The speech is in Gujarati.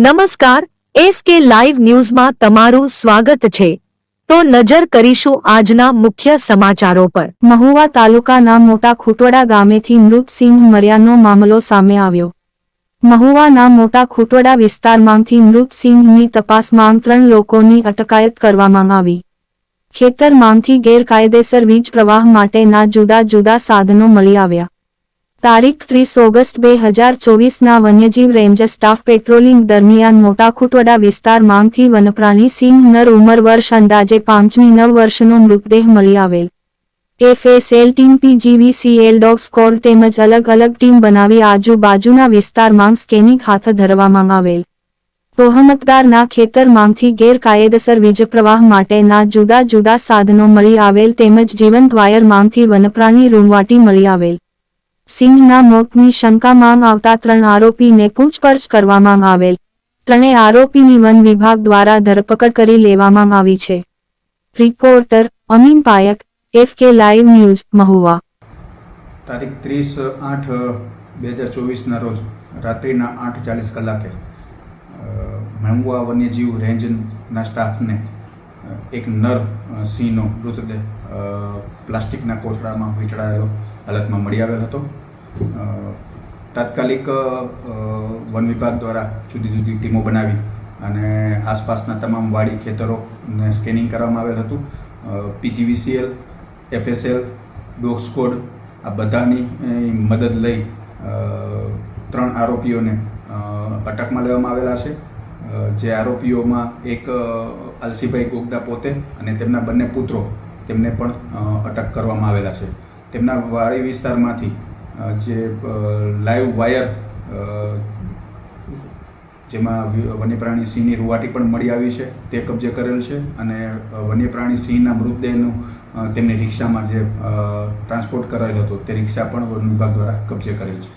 નમસ્કાર, એફ કે લાઈવ ન્યૂઝમાં તમારું સ્વાગત છે. તો નજર કરીશું આજના મુખ્ય સમાચારો પર. મહુવા તાલુકાના મોટા ખૂટવડા ગામેથી મૃત સિંહ મર્યાનો મામલો સામે આવ્યો. મહુવાના મોટા ખૂટવડા વિસ્તારમાંથી મૃત સિંહની તપાસમાં ત્રણ લોકોની અટકાયત કરવામાં આવી. ખેતરમાંથી ગેરકાયદેસર વીજ પ્રવાહ માટેના જુદા જુદા સાધનો મળી આવ્યા. તારીખ ત્રીસ ઓગસ્ટ બે હજાર ચોવીસના વન્યજીવ રેન્જર સ્ટાફ પેટ્રોલિંગ દરમિયાન મોટા ખૂટવડા વિસ્તારમાંથી વનપ્રાણી સિંહ નર ઉંમર વર્ષ અંદાજે પાંચમી નવ વર્ષનો મૃતદેહ મળી આવેલ. FSL team PGVCL dog squad તેમજ અલગ અલગ ટીમ બનાવી આજુબાજુના વિસ્તારમાં સ્કેનિંગ હાથ ધરવામાં આવેલ. તોહમતદારના ખેતરમાંથી ગેરકાયદેસર વીજ પ્રવાહ માટેના જુદા જુદા સાધનો મળી આવેલ તેમજ જીવંત વાયરમાંથી વનપ્રાણી રૂંવાટી મળી આવેલ. સિંહના મોતની શંકામાં આવતા ત્રણ આરોપીને પૂછપરછ કરવામાં આવેલ. ત્રણેય આરોપીની વન વિભાગ દ્વારા ધરપકડ કરી લેવામાં આવી છે. Reporter Amin Payak, F K live news, Mahuva. તારીખ ત્રીસ આઠ બે હજાર ચોવીસના રોજ રાત્રિના આઠ ચાલીસ કલાકે મહુવા વન્યજીવ રેન્જના સ્ટાફને એક નર સિંહનો મૃતદેહ પ્લાસ્ટિકના કોથળામાં વીંટળાયેલો હાલતમાં મળી આવેલ હતો. તાત્કાલિક વન વિભાગ દ્વારા જુદી જુદી ટીમો બનાવી અને આસપાસના તમામ વાડી ખેતરોને સ્કેનિંગ કરવામાં આવેલ હતું. પીજીવીસીએલ, એફએસએલ, ડોગ સ્કોડ આ બધાની મદદ લઈ ત્રણ આરોપીઓને અટકમાં લેવામાં આવેલા છે. જે આરોપીઓમાં એક અલસીભાઈ ગોગદા પોતે અને તેમના બંને પુત્રો તેમને પણ અટક કરવામાં આવેલા છે. તેમના વાડી વિસ્તારમાંથી જે લાઈવ વાયર જેમાં વન્યપ્રાણી સિંહની રૂવાટી પણ મળી આવી છે, તે કબજે કરેલ છે અને વન્યપ્રાણી સિંહના મૃતદેહનું તેમની રિક્ષામાં જે ટ્રાન્સપોર્ટ કરાયેલો હતો, તે રિક્ષા પણ વન વિભાગ દ્વારા કબજે કરેલ છે.